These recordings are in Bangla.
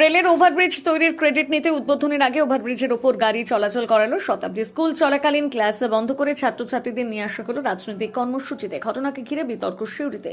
রেলের ওভারব্রিজ তৈরির ক্রেডিট নিতে উদ্বোধনের আগে ওভারব্রিজের ওপর গাড়ি চলাচল করালো শতাব্দী স্কুল, চলাকালীন ক্লাস বন্ধ করে ছাত্রছাত্রীদের নিয়ে আসা হলো রাজনৈতিক কর্মসূচিতে। ঘটনাকে ঘিরে বিতর্ক শিউরিতে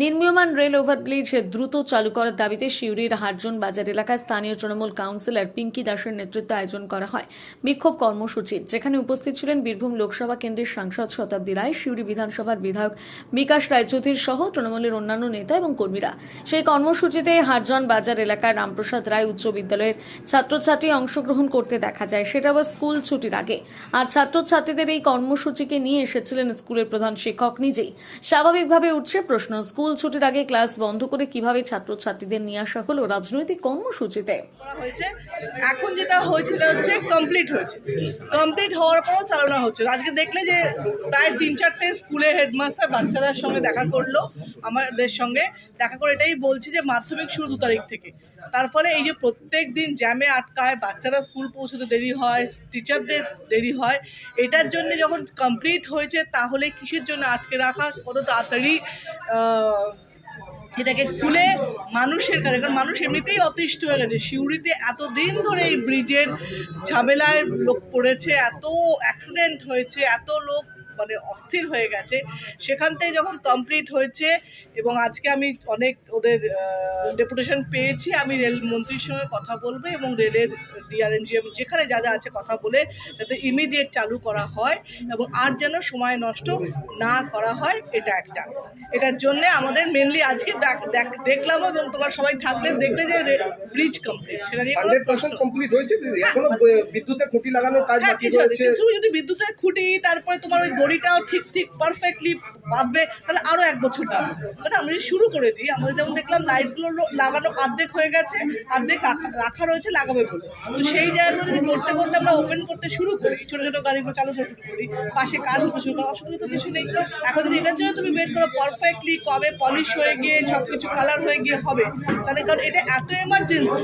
নির্মীয়মান রেল ওভারব্রিজ দ্রুত চালু করার দাবিতে শিউরির হারজন বাজার এলাকায় স্থানীয় তৃণমূল কাউন্সিলর পিঙ্কি দাসের নেতৃত্বে আয়োজন করা হয় বিক্ষোভ কর্মসূচির যেখানে উপস্থিত ছিলেন বীরভূম লোকসভা কেন্দ্রের সাংসদ শতাব্দী রায় শিউরি বিধানসভার বিধায়ক বিকাশ রায়চৌধুরীর সহ তৃণমূলের অন্যান্য নেতা এবং কর্মীরা। সেই কর্মসূচিতে হারজন বাজার এলাকায় রামপ্রসাদ রায় উচ্চ বিদ্যালয়ের ছাত্রছাত্রী অংশগ্রহণ করতে দেখা যায়। সেটা আবার স্কুল ছুটির আগে। আর ছাত্রছাত্রীদের এই কর্মসূচিকে নিয়ে এসেছিলেন স্কুলের প্রধান শিক্ষক নিজেই। স্বাভাবিকভাবে উঠছে প্রশ্ন, স্কুল ছুটির আগে ক্লাস বন্ধ করে কীভাবে ছাত্রছাত্রীদের নিয়ে আসা হলো রাজনৈতিক কর্মসূচিতে? এখন যেটা হয়েছে সেটা হচ্ছে কমপ্লিট হয়েছে। কমপ্লিট হওয়ার পরও চালানো হচ্ছে। আজকে দেখলে যে প্রায় তিন চারটে স্কুলের হেডমাস্টার বাচ্চাদের সঙ্গে দেখা করল, আমাদের সঙ্গে। দেখা করে এটাই বলছি যে মাধ্যমিক শুরু দু তারিখ থেকে। তার ফলে এই যে প্রত্যেক দিন জ্যামে আটকায়, বাচ্চারা স্কুল পৌঁছতে দেরি হয় টিচারদের দেরি হয়, এটার জন্য যখন কমপ্লিট হয়েছে, তাহলে কিসের জন্য আটকে রাখা? কত তাড়াতাড়ি এটাকে খুলে মানুষের কাছে, কারণ মানুষ এমনিতেই অতিষ্ঠ হয়ে গেছে। সিউড়িতে এতদিন ধরে এই ব্রিজের ঝামেলায় লোক পড়েছে, এত অ্যাক্সিডেন্ট হয়েছে, এত লোক মানে অস্থির হয়ে গেছে। সেখান থেকে যখন কমপ্লিট হয়েছে এবং আজকে আমি অনেক ওদের ডেপুটেশন পেয়েছি আমি রেল মন্ত্রীর সঙ্গে কথা বলব এবং রেলের ডিআরএমজিএম যেখানে যা যা আছে কথা বলে যাতে ইমিডিয়েট চালু করা হয় এবং আর যেন সময় নষ্ট না করা হয় এটা একটা। এটার জন্য আমাদের মেনলি আজকে দেখ- দেখ- দেখলাম এবং তোমার সবাই থাকলে দেখবে যে ব্রিজ কমপ্লিট সেটা নিয়ে কমপ্লিট হয়েছে এখনও বিদ্যুতের খুঁটি লাগানোর কাজ হ্যাঁ বাকি রয়েছে? তুমি যদি বিদ্যুতের খুঁটি তারপরে তোমার ওই দড়িটাও ঠিক ঠিক পারফেক্টলি বাঁধবে তাহলে আরও এক বছর টানবে মানে আমরা যদি শুরু করে দিই, আমরা যেমন দেখলাম লাইটগুলো লাগানো অর্ধেক হয়ে গেছে অর্ধেক রাখা- রয়েছে, লাগাবে বলে। তো সেই জায়গাগুলো যদি করতে করতে আমরা ওপেন করতে শুরু করি, ছোটো ছোটো গাড়িগুলো চালু করতে করি, পাশে কাজ হতে শুরু করি, অসুবিধা তো কিছু নেই। এখন যদি এটার জন্য তুমি বের করো পারফেক্টলি কবে পলিশ হয়ে গিয়ে সব কিছু কালার হয়ে গিয়ে হবে, তাহলে কারণ এটা এত এমার্জেন্সি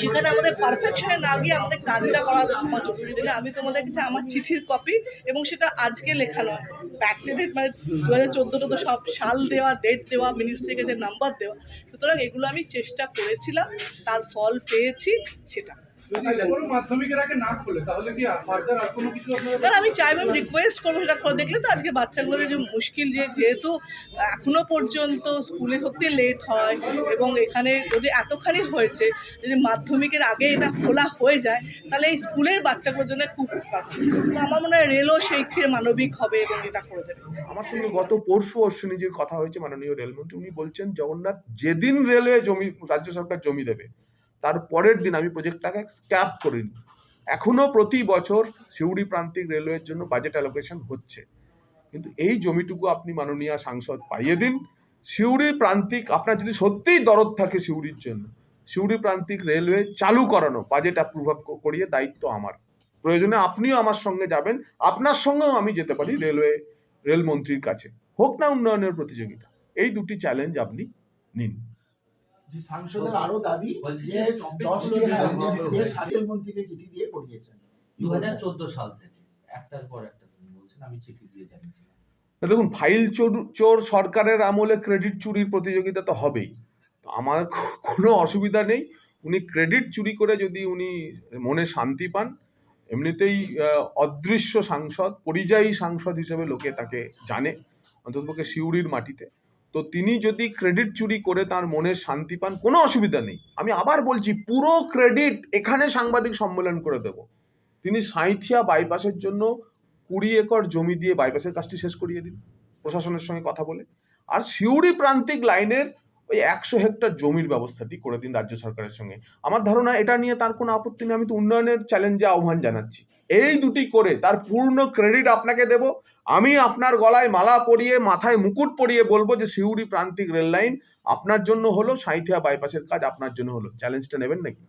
সেখানে আমাদের পারফেকশনে না গিয়ে আমাদের কাজটা করা আমার জরুরি। আমি তোমাদের কাছে আমার চিঠির কপি এবং সেটা আজকে লেখা নয় ব্যাকডেটেড মানে দু হাজার চোদ্দোটা তো সব সাল দেওয়া ডেট দেওয়া মিনিস্ট্রিকে যে নাম্বার দেওয়া। সুতরাং এগুলো আমি চেষ্টা করেছিলাম, তার ফল পেয়েছি সেটা। যদি কোনো মাধ্যমিকের আগে না খোলে তাহলে কি ফার্দার আর কোনো কিছু আপনারা তাহলে আমি রিকোয়েস্ট করব সেটা করে দেখলে তো আজকে বাচ্চাগুলোদের যে মুশকিল যে যেহেতু এখনও পর্যন্ত স্কুলে সত্যি লেট হয় এবং এখানে যদি এতখানি হয়েছে যদি মাধ্যমিকের আগে এটা খোলা হয়ে যায় তাহলে এই স্কুলের বাচ্চাগুলোর জন্য খুব উপকার তো আমার মনে হয় রেলও সেই ক্ষেত্রে মানবিক হবে এবং এটা করে দেবে। আমার সঙ্গে গত পরশু অশ্বিনীজির কথা হয়েছে মাননীয় রেলমন্ত্রী উনি বলছেন জগন্নাথ যেদিন রেলওয়ে জমি রাজ্য সরকার জমি দেবে তার পরের দিন আমি প্রজেক্টটাকে স্ক্যাপ করিনি। এখনও প্রতি বছর সিউড়ি প্রান্তিক রেলওয়ের জন্য বাজেট অ্যালোকেশন হচ্ছে। কিন্তু এই জমিটুকু আপনি মাননীয় সাংসদ পাইয়ে দিন। সিউড়ি প্রান্তিক, আপনার যদি সত্যিই দরদ থাকে সিউড়ির জন্য, সিউড়ি প্রান্তিক রেলওয়ে চালু করানো বাজেট অ্যাপ্রুভ করিয়ে দায়িত্ব আমার। প্রয়োজনে আপনিও আমার সঙ্গে যাবেন, আপনার সঙ্গেও আমি যেতে পারি রেলওয়ে রেলমন্ত্রীর কাছে। হোক না উন্নয়নের প্রতিযোগিতা, এই দুটি চ্যালেঞ্জ আপনি নিন। সাংসদের আরও দাবি যে মন্ত্রীকে চিঠি দিয়ে পড়িয়েছেন। দু হাজার চোদ্দ সাল থেকে একটার পর একটা তিনি বলছেন আমি চিঠি দিয়ে জানিয়েছিলাম। দেখুন ফাইল চোর চোর সরকারের আমলে ক্রেডিট চুরির প্রতিযোগিতা তো হবেই। তো আমার কোনো অসুবিধা নেই। উনি ক্রেডিট চুরি করে যদি উনি মনে শান্তি পান এমনিতেই অদৃশ্য সাংসদ পরিযায়ী সাংসদ হিসেবে লোকে তাকে জানে অন্ততপক্ষে সিউড়ির মাটিতে। তো তিনি যদি ক্রেডিট চুরি করে তার মনের শান্তি পান, কোনো অসুবিধা নেই। আমি আবার বলছি, পুরো ক্রেডিট এখানে সাংবাদিক সম্মেলন করে দেব। তিনি সাঁইথিয়া বাইপাসের জন্য কুড়ি একর জমি দিয়ে বাইপাসের কাজটি শেষ করিয়ে দিন প্রশাসনের সঙ্গে কথা বলে। আর সিউড়ি প্রান্তিক লাইনের ওই একশো হেক্টর জমির ব্যবস্থাটি করে দিন রাজ্য সরকারের সঙ্গে। আমার ধারণা, এটা নিয়ে তার কোনো আপত্তি নেই। আমি তো উন্নয়নের চ্যালেঞ্জে আহ্বান জানাচ্ছি। এই দুটি করে তার পূর্ণ ক্রেডিট আপনাকে দেব। আমি আপনার গলায় মালা পরিয়ে, মাথায় মুকুট পরিয়ে বলব যে, সিউড়ি প্রান্তিক রেল লাইন আপনার জন্য হলো, সাঁইথিয়া বাইপাসের কাজ আপনার জন্য হলো। চ্যালেঞ্জটা নেবেন নাকি?